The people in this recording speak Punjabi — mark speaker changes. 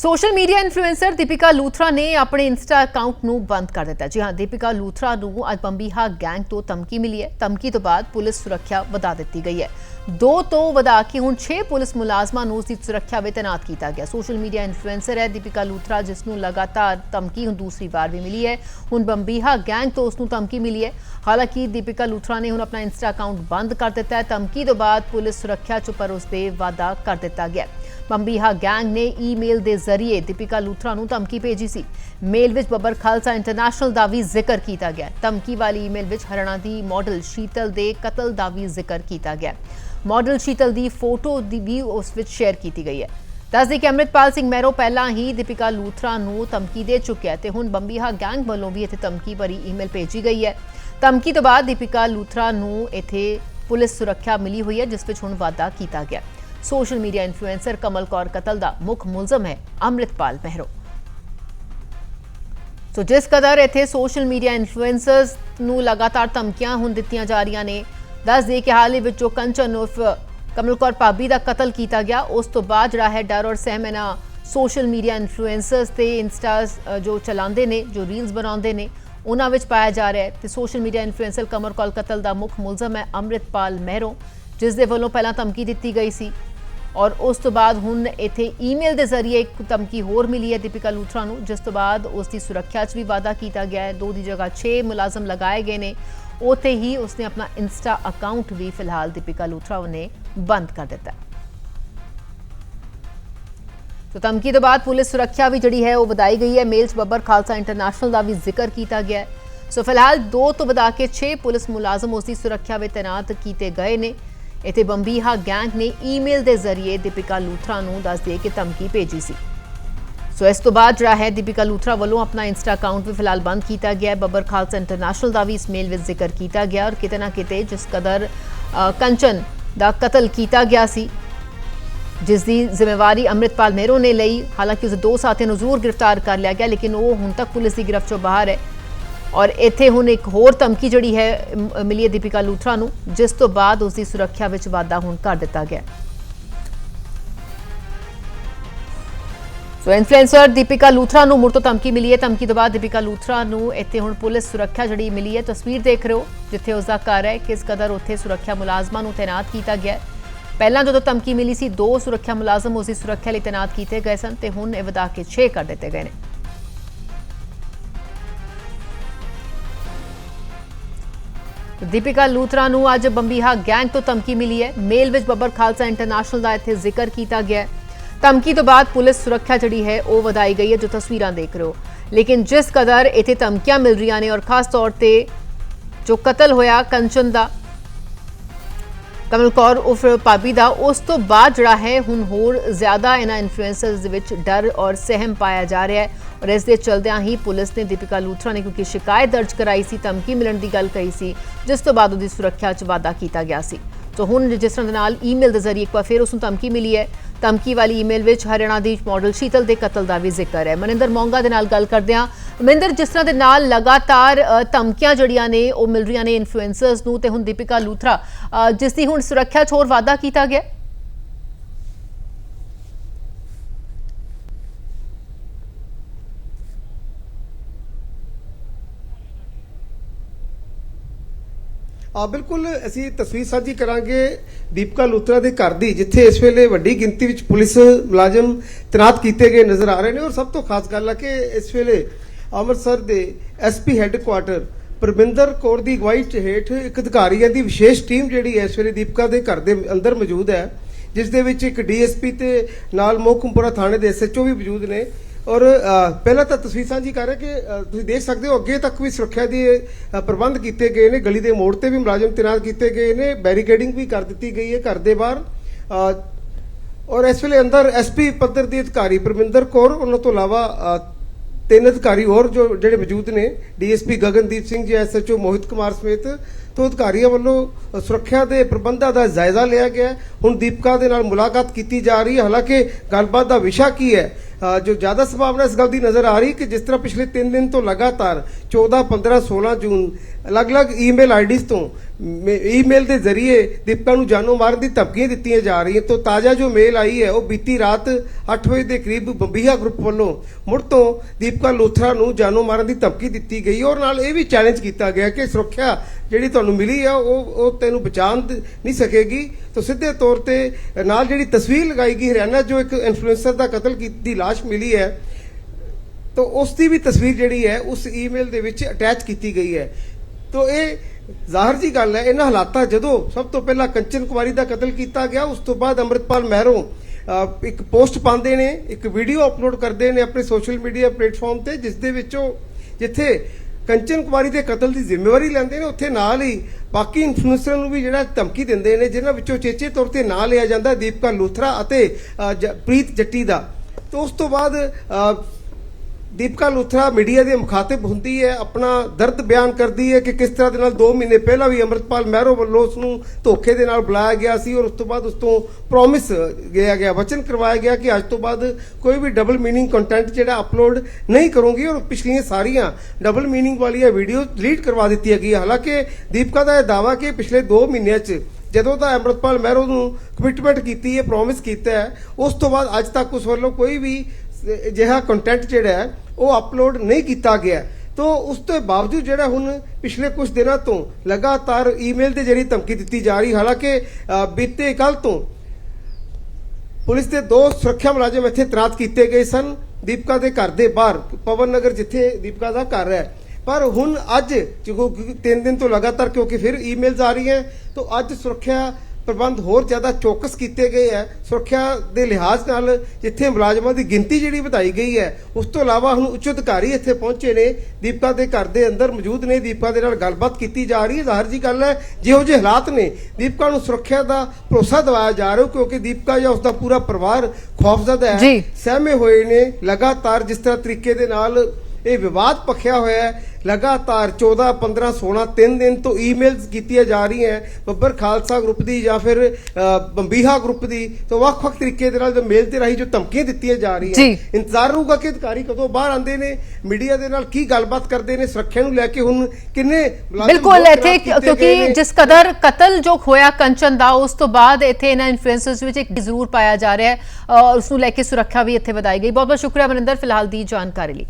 Speaker 1: Social media influencer Deepika Luthra ਨੇ ਆਪਣੇ ਇੰਸਟਾ ਅਕਾਊਂਟ ਨੂੰ ਬੰਦ ਕਰ ਦਿੱਤਾ ਜੀ। ਹਾਂ, ਦੀਪਿਕਾ ਲੂਥਰਾ ਨੂੰ ਅੱਜ ਬੰਬੀਹਾ ਗੈਂਗ ਤੋਂ ਧਮਕੀ ਮਿਲੀ ਹੈ। ਧਮਕੀ ਤੋਂ ਬਾਅਦ ਪੁਲਿਸ ਸੁਰੱਖਿਆ ਵਧਾ ਦਿੱਤੀ ਗਈ ਹੈ। ਦੋ ਤੋਂ ਵਧਾ ਕੇ ਹੁਣ 6 ਪੁਲਿਸ ਮੁਲਾਜ਼ਮਾਂ ਨੂੰ ਉਸ ਦੀ ਸੁਰੱਖਿਆ ਵਿੱਚ ਤੈਨਾਤ ਕੀਤਾ ਗਿਆ। ਸੋਸ਼ਲ ਮੀਡੀਆ ਇਨਫਲੂਐਂਸਰ ਹੈ, ਦੀਪਿਕਾ ਲੂਥਰਾ, ਜਿਸ ਨੂੰ ਲਗਾਤਾਰ ਧਮਕੀ ਹੁਣ ਦੂਸਰੀ ਵਾਰ ਵੀ ਮਿਲੀ ਹੈ। ਹੁਣ ਬੰਬੀਹਾ ਗੈਂਗ ਤੋਂ ਉਸ ਨੂੰ ਧਮਕੀ ਮਿਲੀ ਹੈ। ਹਾਲਾਂਕਿ ਦੀਪਿਕਾ ਲੂਥਰਾ ਨੇ ਹੁਣ ਆਪਣਾ ਇੰਸਟਾ ਅਕਾਊਂਟ ਬੰਦ ਕਰ ਦਿੱਤਾ ਹੈ। ਧਮਕੀ ਤੋਂ ਬਾਅਦ ਪੁਲਿਸ ਸੁਰੱਖਿਆ ਚ ਪਰ ਉਸ ਦੇ ਵਾਅਦਾ ਕਰ ਦਿੱਤਾ ਗਿਆ ਬੰਬੀਹਾ ਗੈਂਗ ਨੇ ਈਮੇਲ ਦੇ ਜ਼ਰੀਏ ਦੀਪਿਕਾ ਲੂਥਰਾ ਨੂੰ ਧਮਕੀ ਭੇਜੀ ਸੀ। ਮੇਲ ਵਿੱਚ ਬੱਬਰ ਖਾਲਸਾ ਇੰਟਰਨੈਸ਼ਨਲ ਦਾ ਵੀ ਜ਼ਿਕਰ ਕੀਤਾ ਗਿਆ ਧਮਕੀ ਵਾਲੀ ਈਮੇਲ ਵਿੱਚ ਹਰਿਆਣਾ ਦੀ ਮਾਡਲ ਸ਼ੀਤਲ ਦੇ ਕਤਲ ਦਾ ਵੀ ਜ਼ਿਕਰ ਕੀਤਾ ਗਿਆ ਮਾਡਲ ਸ਼ੀਤਲ ਦੀ ਫੋਟੋ ਦੀ ਵੀ ਉਸ ਵਿੱਚ ਸ਼ੇਅਰ ਕੀਤੀ ਗਈ ਹੈ। ਦੱਸਦੇ ਕਿ ਅੰਮ੍ਰਿਤਪਾਲ ਸਿੰਘ ਮਹਿਰੋ ਪਹਿਲਾਂ ਹੀ ਦੀਪਿਕਾ ਲੂਥਰਾ ਨੂੰ ਧਮਕੀ ਦੇ ਚੁੱਕਿਆ ਤੇ ਹੁਣ ਬੰਬੀਹਾ ਗੈਂਗ ਵੱਲੋਂ ਵੀ ਇੱਥੇ ਧਮਕੀ ਭਰੀ ਈਮੇਲ ਭੇਜੀ ਗਈ ਹੈ। ਧਮਕੀ ਤੋਂ ਬਾਅਦ ਦੀਪਿਕਾ ਲੂਥਰਾ ਨੂੰ ਇੱਥੇ ਪੁਲਿਸ ਸੁਰੱਖਿਆ ਮਿਲੀ ਹੋਈ ਹੈ, ਜਿਸ ਵਿੱਚ ਹੁਣ ਵਾਅਦਾ ਕੀਤਾ ਗਿਆ social media influencer Kamal Kaur ਕਤਲ ਦਾ ਮੁੱਖ ਮੁਲਜ਼ਮ ਹੈ ਅੰਮ੍ਰਿਤਪਾਲ ਮਹਿਰੋ। ਸੋ ਜਿਸ ਕਦਰ ਇੱਥੇ ਸੋਸ਼ਲ ਮੀਡੀਆ ਇਨਫਲੂਐਂਸਰਸ ਨੂੰ ਲਗਾਤਾਰ ਧਮਕੀਆਂ ਹੁਣ ਦਿੱਤੀਆਂ ਜਾ ਰਹੀਆਂ ਨੇ ਦੱਸ ਦੇ ਕਿ ਹਾਲ ਹੀ ਵਿੱਚ ਜੋ ਕੰਚਨ ਉਰਫ ਕਮਲ ਕੌਰ ਭਾਬੀ ਦਾ ਕਤਲ ਕੀਤਾ ਗਿਆ, ਉਸ ਤੋਂ ਬਾਅਦ ਜਿਹੜਾ ਹੈ ਡਰ ਔਰ ਸਹਿਮ ਇਹਨਾਂ ਸੋਸ਼ਲ ਮੀਡੀਆ ਇਨਫਲੂਐਂਸਰਸ ਤੇ ਇੰਸਟਾਸ ਜੋ ਚਲਾਉਂਦੇ ਨੇ, ਜੋ ਰੀਲਸ ਬਣਾਉਂਦੇ ਨੇ, ਉਹਨਾਂ ਵਿੱਚ ਪਾਇਆ ਜਾ ਰਿਹਾ ਹੈ। ਤੇ social media influencer Kamal Kaur ਕਤਲ ਦਾ ਮੁੱਖ ਮੁਲਜ਼ਮ ਹੈ ਅੰਮ੍ਰਿਤਪਾਲ ਮਹਿਰੋ, ਜਿਸ ਦੇ ਵੱਲੋਂ ਪਹਿਲਾਂ ਧਮਕੀ ਦਿੱਤੀ ਗਈ ਸੀ। ਔਰ ਉਸ ਤੋਂ ਬਾਅਦ ਹੁਣ ਇੱਥੇ ਈਮੇਲ ਦੇ ਜ਼ਰੀਏ ਇੱਕ ਧਮਕੀ ਹੋਰ ਮਿਲੀ ਹੈ ਦੀਪਿਕਾ ਲੂਥਰਾ ਨੂੰ, ਜਿਸ ਤੋਂ ਬਾਅਦ ਉਸ ਦੀ ਸੁਰੱਖਿਆ 'ਚ ਵੀ ਵਾਅਦਾ ਕੀਤਾ ਗਿਆ ਹੈ। ਦੋ ਦੀ ਜਗ੍ਹਾ 6 ਮੁਲਾਜ਼ਮ ਲਗਾਏ ਗਏ ਨੇ ਉਥੇ ਹੀ ਉਸਨੇ ਆਪਣਾ ਇੰਸਟਾ ਅਕਾਊਂਟ ਵੀ ਫਿਲਹਾਲ ਦੀਪਿਕਾ ਲੂਥਰਾ ਨੇ ਬੰਦ ਕਰ ਦਿੱਤਾ। ਤੋ ਧਮਕੀ ਤੋਂ ਬਾਅਦ ਪੁਲਿਸ ਸੁਰੱਖਿਆ ਵੀ ਜਿਹੜੀ ਹੈ ਉਹ ਵਧਾਈ ਗਈ ਹੈ। ਮੇਲਸ ਬੱਬਰ ਖਾਲਸਾ ਇੰਟਰਨੈਸ਼ਨਲ ਦਾ ਵੀ ਜ਼ਿਕਰ ਕੀਤਾ ਗਿਆ ਹੈ। ਸੋ ਫਿਲਹਾਲ ਦੋ ਤੋਂ ਵਧਾ ਕੇ 6 ਪੁਲਿਸ ਮੁਲਾਜ਼ਮ ਉਸ ਦੀ ਸੁਰੱਖਿਆ ਵਿੱਚ ਤੈਨਾਤ ਕੀਤੇ ਗਏ ਨੇ। ਇਥੇ ਬੰਬੀਹਾ ਗੈਂਗ ਨੇ ਈਮੇਲ ਦੇ ਜ਼ਰੀਏ ਦੀਪਿਕਾ ਲੂਥਰਾ ਨੂੰ ਦੱਸਦੇ ਕਿ ਧਮਕੀ ਭੇਜੀ ਸੀ। ਸੋ ਇਸ ਤੋਂ ਬਾਅਦ ਜਿਹੜਾ ਹੈ, ਦੀਪਿਕਾ ਲੂਥਰਾ ਵੱਲੋਂ ਆਪਣਾ ਇੰਸਟਾ ਅਕਾਊਂਟ ਵੀ ਫਿਲਹਾਲ ਬੰਦ ਕੀਤਾ ਗਿਆ ਹੈ। ਬੱਬਰ ਖਾਲਸਾ ਇੰਟਰਨੈਸ਼ਨਲ ਦਾ ਵੀ ਇਸ ਮੇਲ ਵਿੱਚ ਜ਼ਿਕਰ ਕੀਤਾ ਗਿਆ ਔਰ ਕਿਤੇ ਨਾ ਕਿਤੇ ਜਿਸ ਕਦਰ ਕੰਚਨ ਦਾ ਕਤਲ ਕੀਤਾ ਗਿਆ ਸੀ, ਜਿਸ ਦੀ ਜ਼ਿੰਮੇਵਾਰੀ ਅੰਮ੍ਰਿਤਪਾਲ ਮਹਿਰੋ ਨੇ ਲਈ। ਹਾਲਾਂਕਿ ਉਸ ਦੋ ਸਾਥੀਆਂ ਨੂੰ ਜ਼ਰੂਰ ਗ੍ਰਿਫਤਾਰ ਕਰ ਲਿਆ ਗਿਆ, ਲੇਕਿਨ ਉਹ ਹੁਣ ਤੱਕ ਪੁਲਿਸ ਦੀ ਗ੍ਰਿਫਤ ਚੋਂ ਬਾਹਰ ਹੈ। ਔਰ ਇੱਥੇ ਹੁਣ ਇੱਕ ਹੋਰ ਧਮਕੀ ਜਿਹੜੀ ਹੈ ਮਿਲੀ ਹੈ ਦੀਪਿਕਾ ਲੂਥਰਾ ਨੂੰ, ਜਿਸ ਤੋਂ ਬਾਅਦ ਉਸ ਦੀ ਸੁਰੱਖਿਆ ਵਿੱਚ ਵਾਧਾ ਹੁਣ ਕਰ ਦਿੱਤਾ ਗਿਆ ਸੋ ਇਨਫਲੂਐਂਸਰ ਦੀਪਿਕਾ ਲੂਥਰਾ ਨੂੰ ਮੁੜ ਤੋਂ ਧਮਕੀ ਮਿਲੀ ਹੈ। ਧਮਕੀ ਤੋਂ ਬਾਅਦ ਦੀਪਿਕਾ ਲੂਥਰਾ ਨੂੰ ਇੱਥੇ ਹੁਣ ਪੁਲਿਸ ਸੁਰੱਖਿਆ ਜਿਹੜੀ ਮਿਲੀ ਹੈ, ਤਸਵੀਰ ਦੇਖ ਰਹੇ ਹੋ, ਜਿੱਥੇ ਉਸ ਦਾ ਘਰ ਹੈ, ਕਿਸ ਕਦਰ ਉੱਥੇ ਸੁਰੱਖਿਆ ਮੁਲਾਜ਼ਮਾਂ ਨੂੰ ਤੈਨਾਤ ਕੀਤਾ ਗਿਆ ਹੈ। ਪਹਿਲਾਂ ਜਦੋਂ ਧਮਕੀ ਮਿਲੀ ਸੀ, ਦੋ ਸੁਰੱਖਿਆ ਮੁਲਾਜ਼ਮ ਉਸ ਦੀ ਸੁਰੱਖਿਆ ਲਈ ਤੈਨਾਤ ਕੀਤੇ ਗਏ ਸਨ ਤੇ ਹੁਣ ਇਹ ਵਧਾ ਕੇ 6 ਕਰ ਦਿੱਤੇ ਗਏ ਨੇ। ਦੀਪਿਕਾ ਲੂਥਰਾ ਨੂੰ ਅੱਜ ਬੰਬੀਹਾ ਗੈਂਗ ਤੋਂ ਧਮਕੀ ਮਿਲੀ ਹੈ। ਮੇਲ ਵਿੱਚ ਬੱਬਰ ਖਾਲਸਾ ਇੰਟਰਨੈਸ਼ਨਲ ਦਾ ਇੱਥੇ ਜ਼ਿਕਰ ਕੀਤਾ ਗਿਆ ਹੈ। ਧਮਕੀ ਤੋਂ ਬਾਅਦ ਪੁਲਿਸ ਸੁਰੱਖਿਆ ਜਿਹੜੀ ਹੈ ਉਹ ਵਧਾਈ ਗਈ ਹੈ, ਜੋ ਤਸਵੀਰਾਂ ਦੇਖ ਰਹੇ ਹੋ। ਲੇਕਿਨ ਜਿਸ ਕਦਰ ਇੱਥੇ ਧਮਕੀਆਂ ਮਿਲ ਰਹੀਆਂ ਨੇ ਔਰ ਖਾਸ ਤੌਰ ਤੇ ਜੋ ਕਤਲ ਹੋਇਆ ਕੰਚਨ ਦਾ, ਕਮਲ ਕੌਰ ਉਫ ਪਾਬੀ ਦਾ, ਉਸ ਤੋਂ ਬਾਅਦ ਜਿਹੜਾ ਹੈ ਹੁਣ ਹੋਰ ਜ਼ਿਆਦਾ ਇਹਨਾਂ ਇਨਫਲੂਐਂਸਰਸ ਦੇ ਵਿੱਚ ਡਰ ਔਰ ਸਹਿਮ ਪਾਇਆ ਜਾ ਰਿਹਾ ਹੈ। ਔਰ ਇਸ ਦੇ ਚਲਦਿਆਂ ਹੀ ਪੁਲਿਸ ਨੇ ਦੀਪਿਕਾ ਲੂਥਰਾ ਨੇ ਕਿਉਂਕਿ ਸ਼ਿਕਾਇਤ ਦਰਜ ਕਰਾਈ ਸੀ, ਧਮਕੀ ਮਿਲਣ ਦੀ ਗੱਲ ਕਹੀ ਸੀ, ਜਿਸ ਤੋਂ ਬਾਅਦ ਉਹਦੀ ਸੁਰੱਖਿਆ 'ਚ ਵਾਧਾ ਕੀਤਾ ਗਿਆ ਸੀ। ਸੋ ਹੁਣ ਜਿਸ ਤਰ੍ਹਾਂ ਦੇ ਨਾਲ ਈਮੇਲ ਦੇ ਜ਼ਰੀਏ ਇੱਕ ਵਾਰ ਫਿਰ ਉਸ ਨੂੰ ਧਮਕੀ ਮਿਲੀ ਹੈ। ਧਮਕੀ ਵਾਲੀ ਈਮੇਲ ਵਿੱਚ ਹਰਿਆਣਾ ਦੀ ਮਾਡਲ ਸ਼ੀਤਲ ਦੇ ਕਤਲ ਦਾ ਵੀ ਜ਼ਿਕਰ ਹੈ। ਮਨਿੰਦਰ ਮੋਂਗਾ ਦੇ ਨਾਲ ਗੱਲ ਕਰਦੇ ਹਾਂ। ਮਨਿੰਦਰ, ਜਿਸ ਤਰ੍ਹਾਂ ਦੇ ਨਾਲ ਲਗਾਤਾਰ ਧਮਕੀਆਂ ਜਿਹੜੀਆਂ ਨੇ, ਉਹ ਮਿਲ ਰਹੀਆਂ ਨੇ ਇਨਫਲੂਐਂਸਰਸ ਨੂੰ ਤੇ ਹੁਣ ਦੀਪਿਕਾ ਲੂਥਰਾ ਜਿਸ ਦੀ ਹੁਣ ਸੁਰੱਖਿਆ 'ਚ ਹੋਰ ਵਾਧਾ ਕੀਤਾ ਗਿਆ। ਹੈ।
Speaker 2: ਆ ਬਿਲਕੁਲ ਅਸੀਂ ਤਸਵੀਰ ਸਾਂਝੀ ਕਰਾਂਗੇ ਦੀਪਕਾ ਲੂਥਰਾ ਦੇ ਘਰ ਦੀ, ਜਿੱਥੇ ਇਸ ਵੇਲੇ ਵੱਡੀ ਗਿਣਤੀ ਵਿੱਚ ਪੁਲਿਸ ਮੁਲਾਜ਼ਮ ਤੈਨਾਤ ਕੀਤੇ ਗਏ ਨਜ਼ਰ ਆ ਰਹੇ ਨੇ ਔਰ ਸਭ ਤੋਂ ਖਾਸ ਗੱਲ ਹੈ ਕਿ ਇਸ ਵੇਲੇ ਅੰਮ੍ਰਿਤਸਰ ਦੇ ਐਸਪੀ ਹੈੱਡਕੁਆਟਰ ਪਰਮਿੰਦਰ ਕੌਰ ਦੀ ਅਗਵਾਈ ਚ ਹੇਠ ਇੱਕ ਅਧਿਕਾਰੀਆਂ ਦੀ ਵਿਸ਼ੇਸ਼ ਟੀਮ ਜਿਹੜੀ ਹੈ ਇਸ ਵੇਲੇ ਦੀਪਕਾ ਦੇ ਘਰ ਦੇ ਅੰਦਰ ਮੌਜੂਦ ਹੈ, ਜਿਸ ਦੇ ਵਿੱਚ ਇੱਕ ਡੀਐਸਪੀ ਤੇ ਨਾਲ ਮੋਹਕਮਪੁਰਾ ਥਾਣੇ ਦੇ ਐਸਐਚਓ ਵੀ ਮੌਜੂਦ ਨੇ। ਔਰ ਪਹਿਲਾਂ ਤਾਂ ਤਸਵੀਰ ਸਾਂਝੀ ਕਰ ਰਹੇ ਕਿ ਤੁਸੀਂ ਦੇਖ ਸਕਦੇ ਹੋ, ਅੱਗੇ ਤੱਕ ਵੀ ਸੁਰੱਖਿਆ ਦੇ ਪ੍ਰਬੰਧ ਕੀਤੇ ਗਏ ਨੇ, ਗਲੀ ਦੇ ਮੋੜ ਤੇ ਵੀ ਮੁਲਾਜ਼ਮ ਤੈਨਾਤ ਕੀਤੇ ਗਏ ਨੇ, ਬੈਰੀਕੇਡਿੰਗ ਵੀ ਕਰ ਦਿੱਤੀ ਗਈ ਹੈ ਘਰ ਦੇ ਬਾਹਰ। ਔਰ ਇਸ ਵੇਲੇ ਅੰਦਰ ਐਸਪੀ ਪੱਧਰ ਦੇ ਅਧਿਕਾਰੀ ਪਰਮਿੰਦਰ ਕੌਰ, ਉਹਨਾਂ ਤੋਂ ਇਲਾਵਾ ਤਿੰਨ ਅਧਿਕਾਰੀ ਹੋਰ ਜੋ, ਜਿਹੜੇ ਮੌਜੂਦ ਨੇ, ਡੀਐਸਪੀ ਗਗਨਦੀਪ ਸਿੰਘ ਜੀ ਐਸਐਚਓ ਮੋਹਿਤ ਕੁਮਾਰ ਸਮੇਤ, ਤੋਂ ਅਧਿਕਾਰੀਆਂ ਵੱਲੋਂ ਸੁਰੱਖਿਆ ਦੇ ਪ੍ਰਬੰਧਾਂ ਦਾ ਜਾਇਜ਼ਾ ਲਿਆ ਗਿਆ ਹੁਣ ਦੀਪਕਾ ਦੇ ਨਾਲ ਮੁਲਾਕਾਤ ਕੀਤੀ ਜਾ ਰਹੀ ਹੈ। ਹਾਲਾਂਕਿ ਗੱਲਬਾਤ ਦਾ ਵਿਸ਼ਾ ਕੀ ਹੈ? ਜੋ ਜ਼ਿਆਦਾ ਸੰਭਾਵਨਾ ਇਸ ਗੱਲ ਦੀ ਨਜ਼ਰ ਆ ਰਹੀ ਕਿ ਜਿਸ ਤਰ੍ਹਾਂ ਪਿਛਲੇ 3 ਦਿਨ ਤੋਂ ਲਗਾਤਾਰ 14 15 16 ਜੂਨ ਅਲੱਗ-ਅਲੱਗ ਈਮੇਲ ਆਈਡੀਜ਼ ਤੋਂ ਮੇ- ਈਮੇਲ ਦੇ ਜ਼ਰੀਏ ਦੀਪਕਾ ਨੂੰ ਜਾਨੋਂ ਮਾਰਨ ਦੀ ਧਮਕੀਆਂ ਦਿੱਤੀਆਂ ਜਾ ਰਹੀਆਂ ਤੋਂ ਤਾਜ਼ਾ ਜੋ ਮੇਲ ਆਈ ਹੈ, ਉਹ ਬੀਤੀ ਰਾਤ 8 ਵਜੇ ਦੇ ਕਰੀਬ ਬੰਬੀਹਾ ਗਰੁੱਪ ਵੱਲੋਂ ਮੁੜ ਤੋਂ ਦੀਪਕਾ ਲੋਥਰਾ ਨੂੰ ਜਾਨੋਂ ਮਾਰਨ ਦੀ ਧਮਕੀ ਦਿੱਤੀ ਗਈ। ਔਰ ਨਾਲ ਇਹ ਵੀ ਚੈਲੰਜ ਕੀਤਾ ਗਿਆ ਕਿ ਸੁਰੱਖਿਆ ਜਿਹੜੀ ਤੁਹਾਨੂੰ ਮਿਲੀ ਆ ਉਹ ਉਹ ਤੈਨੂੰ ਬਚਾਉਣ ਨਹੀਂ ਸਕੇਗੀ। ਤਾਂ ਸਿੱਧੇ ਤੌਰ ਤੇ ਨਾਲ ਜਿਹੜੀ ਤਸਵੀਰ ਲਗਾਈ ਗਈ ਹਰਿਆਣਾ, ਜੋ ਇੱਕ ਇਨਫਲੂਐਂਸਰ ਦਾ ਕਤਲ ਕੀਤੀ ਲਾ ਲਾਸ਼ ਮਿਲੀ ਹੈ, ਤਾਂ ਉਸ ਦੀ ਵੀ ਤਸਵੀਰ ਜਿਹੜੀ ਹੈ, ਉਸ ਈਮੇਲ ਦੇ ਵਿੱਚ ਅਟੈਚ ਕੀਤੀ ਗਈ ਹੈ। ਤਾਂ ਇਹ ਜ਼ਾਹਰ ਜੀ ਗੱਲ ਹੈ, ਇਹਨਾਂ ਹਾਲਾਤਾਂ ਜਦੋਂ ਸਭ ਤੋਂ ਪਹਿਲਾਂ ਕੰਚਨ ਕੁਮਾਰੀ ਦਾ ਕਤਲ ਕੀਤਾ ਗਿਆ, ਉਸ ਤੋਂ ਬਾਅਦ ਅੰਮ੍ਰਿਤਪਾਲ ਮਹਿਰੋਂ ਇੱਕ ਪੋਸਟ ਪਾਉਂਦੇ ਨੇ, ਇੱਕ ਵੀਡੀਓ ਅਪਲੋਡ ਕਰਦੇ ਨੇ ਆਪਣੇ ਸੋਸ਼ਲ ਮੀਡੀਆ ਪਲੇਟਫਾਰਮ ਤੇ, ਜਿਸ ਦੇ ਵਿੱਚੋਂ ਜਿੱਥੇ ਕੰਚਨ ਕੁਮਾਰੀ ਦੇ ਕਤਲ ਦੀ ਜ਼ਿੰਮੇਵਾਰੀ ਲੈਂਦੇ ਨੇ, ਉੱਥੇ ਨਾਲ ਹੀ ਬਾਕੀ ਇਨਫਲੂਐਂਸਰਾਂ ਨੂੰ ਵੀ ਜਿਹੜਾ ਧਮਕੀ ਦਿੰਦੇ ਨੇ, ਜਿਨ੍ਹਾਂ ਵਿੱਚੋਂ ਚੇਚੇ ਤੌਰ ਤੇ ਨਾਂ ਲਿਆ ਜਾਂਦਾ ਦੀਪਕਾ ਲੂਥਰਾ ਅਤੇ ਜ- ਪ੍ਰੀਤ ਜੱਟੀ ਦਾ। ਤੋਂ ਉਸ ਤੋਂ ਬਾਅਦ ਅਹ, ਦੀਪਕਾ ਲੁਥਰਾ ਮੀਡੀਆ ਦੇ ਮੁਖਾਤਿਬ ਹੁੰਦੀ ਹੈ ਆਪਣਾ ਦਰਦ ਬਿਆਨ ਕਰਦੀ ਹੈ ਕਿ ਕਿਸ ਤਰ੍ਹਾਂ ਦੇ ਨਾਲ 2 ਮਹੀਨੇ ਪਹਿਲਾਂ ਵੀ ਅੰਮ੍ਰਿਤਪਾਲ ਮਹਿਰੋ ਵੱਲੋਂ ਉਸ ਨੂੰ ਧੋਖੇ ਦੇ ਨਾਲ ਬੁਲਾਇਆ ਗਿਆ ਸੀ ਔਰ ਉਸ ਤੋਂ ਬਾਅਦ ਉਸ ਤੋਂ ਪ੍ਰੋਮਿਸ ਗਿਆ ਗਿਆ ਵਚਨ ਕਰਵਾਇਆ ਗਿਆ ਕਿ ਅੱਜ ਤੋਂ ਬਾਅਦ ਕੋਈ ਵੀ ਡਬਲ ਮੀਨਿੰਗ ਕੰਟੈਂਟ ਜਿਹੜਾ ਅਪਲੋਡ ਨਹੀਂ ਕਰੂੰਗੀ ਔਰ ਪਿਛਲੀਆਂ ਸਾਰੀਆਂ ਡਬਲ ਮੀਨਿੰਗ ਵਾਲੀਆਂ ਵੀਡੀਓ ਡਿਲੀਟ ਕਰਵਾ ਦਿੱਤੀਆਂ ਗਈਆਂ। ਹਾਲਾਂਕਿ ਦੀਪਕਾ ਦਾ ਇਹ ਦਾਵਾ ਕਿ ਪਿਛਲੇ 2 ਮਹੀਨਿਆਂ 'ਚ ਜਦੋਂ ਦਾ ਅੰਮ੍ਰਿਤਪਾਲ ਮਹਿਰੋ ਨੂੰ ਕਮਿਟਮੈਂਟ ਕੀਤੀ ਹੈ ਪ੍ਰੋਮਿਸ ਕੀਤਾ ਹੈ, ਉਸ ਤੋਂ ਬਾਅਦ ਅੱਜ ਤੱਕ ਉਸ ਵੱਲੋਂ ਕੋਈ ਵੀ ਅਜਿਹਾ ਕੰਟੈਂਟ ਜਿਹੜਾ ਹੈ, ਉਹ ਅਪਲੋਡ ਨਹੀਂ ਕੀਤਾ ਗਿਆ ਤੋ ਉਸ ਤੋਂ ਬਾਵਜੂਦ ਜਿਹੜਾ ਹੁਣ ਪਿਛਲੇ ਕੁਝ ਦਿਨਾਂ ਤੋਂ ਲਗਾਤਾਰ ਈਮੇਲ 'ਤੇ ਜਿਹੜੀ ਧਮਕੀ ਦਿੱਤੀ ਜਾ ਰਹੀ, ਹਾਲਾਂਕਿ ਬੀਤੇ ਕੱਲ ਤੋਂ ਪੁਲਿਸ ਦੇ ਦੋ ਸੁਰੱਖਿਆ ਮੁਲਾਜ਼ਮ ਇੱਥੇ ਤੈਨਾਤ ਕੀਤੇ ਗਏ ਸਨ, ਦੀਪਕਾ ਦੇ ਘਰ ਦੇ ਬਾਹਰ, ਪਵਨ ਨਗਰ ਜਿੱਥੇ ਦੀਪਕਾ ਦਾ ਘਰ ਹੈ। ਪਰ ਹੁਣ ਅੱਜ ਕਿਉਂਕਿ ਤਿੰਨ ਦਿਨ ਤੋਂ ਲਗਾਤਾਰ ਕਿਉਂਕਿ ਫਿਰ ਈਮੇਲਸ ਆ ਰਹੀਆਂ ਤਾਂ ਅੱਜ ਸੁਰੱਖਿਆ ਪ੍ਰਬੰਧ ਹੋਰ ਜ਼ਿਆਦਾ ਚੌਕਸ ਕੀਤੇ ਗਏ ਹੈ ਸੁਰੱਖਿਆ ਦੇ ਲਿਹਾਜ਼ ਨਾਲ ਜਿੱਥੇ ਮੁਲਾਜ਼ਮਾਂ ਦੀ ਗਿਣਤੀ ਜਿਹੜੀ ਵਧਾਈ ਗਈ ਹੈ ਉਸ ਤੋਂ ਇਲਾਵਾ ਹੁਣ ਉੱਚ ਅਧਿਕਾਰੀ ਇੱਥੇ ਪਹੁੰਚੇ ਨੇ। ਦੀਪਕਾ ਦੇ ਘਰ ਦੇ ਅੰਦਰ ਮੌਜੂਦ ਨੇ। ਦੀਪਕਾ ਦੇ ਨਾਲ ਗੱਲਬਾਤ ਕੀਤੀ ਜਾ ਰਹੀ ਹੈ। ਜ਼ਾਹਰ ਜੀ ਗੱਲ ਹੈ ਜਿਹੋ ਜਿਹੇ ਹਾਲਾਤ ਨੇ ਦੀਪਕਾ ਨੂੰ ਸੁਰੱਖਿਆ ਦਾ ਭਰੋਸਾ ਦਿਵਾਇਆ ਜਾ ਰਿਹਾ ਕਿਉਂਕਿ ਦੀਪਕਾ ਜਾਂ ਉਸ ਦਾ ਪੂਰਾ ਪਰਿਵਾਰ ਖੌਫਜ਼ਦਾ ਹੈ। ਸਹਿਮੇ ਹੋਏ ਨੇ ਲਗਾਤਾਰ ਜਿਸ ਤਰ੍ਹਾਂ ਤਰੀਕੇ ਦੇ ਨਾਲ ਇਹ ਵਿਵਾਦ ਪਖਿਆ ਹੋਇਆ ਹੈ। ਲਗਾਤਾਰ 14 15 16 ਤਿੰਨ ਦਿਨ ਤੋਂ ਈਮੇਲਸ ਕੀਤੀਆਂ ਜਾ ਰਹੀਆਂ ਹੈ। ਬੱਬਰ ਖਾਲਸਾ ਗਰੁੱਪ ਦੀ ਜਾਂ ਫਿਰ ਬੰਬੀਹਾ ਗਰੁੱਪ ਦੀ ਤੋਂ ਵੱਖ-ਵੱਖ ਤਰੀਕੇ ਦੇ ਨਾਲ ਜੋ ਮੇਲ ਤੇ ਰਾਹੀਂ ਜੋ ਧਮਕੀਆਂ ਦਿੱਤੀਆਂ ਜਾ ਰਹੀਆਂ। ਇੰਤਜ਼ਾਰ ਰਹੂਗਾ ਕਿ ਅਧਿਕਾਰੀ ਕਦੋਂ ਬਾਹਰ ਆਉਂਦੇ ਨੇ ਮੀਡੀਆ ਦੇ ਨਾਲ ਕੀ ਗੱਲਬਾਤ ਕਰਦੇ ਨੇ ਸੁਰੱਖਿਆ ਨੂੰ ਲੈ ਕੇ ਹੁਣ ਕਿੰਨੇ
Speaker 1: ਬਿਲਕੁਲ ਇੱਥੇ ਕਿਉਂਕਿ। ਜਿਸ ਕਦਰ ਕਤਲ ਜੋ ਹੋਇਆ ਕੰਚਨ ਦਾ ਉਸ ਤੋਂ ਬਾਅਦ ਇੱਥੇ ਇਹਨਾਂ ਇਨਫਲੂਐਂਸਰਸ ਵਿੱਚ ਇੱਕ ਜ਼ਰੂਰ ਪਾਇਆ ਜਾ ਰਿਹਾ ਹੈ ਔਰ ਉਸ ਨੂੰ ਲੈ ਕੇ ਸੁਰੱਖਿਆ ਵੀ ਇੱਥੇ ਵਧਾਈ ਗਈ। ਬਹੁਤ ਬਹੁਤ ਸ਼ੁਕਰੀਆ ਮਨਿੰਦਰ ਫਿਲਹਾਲ ਦੀ ਜਾਣਕਾਰੀ ਲਈ।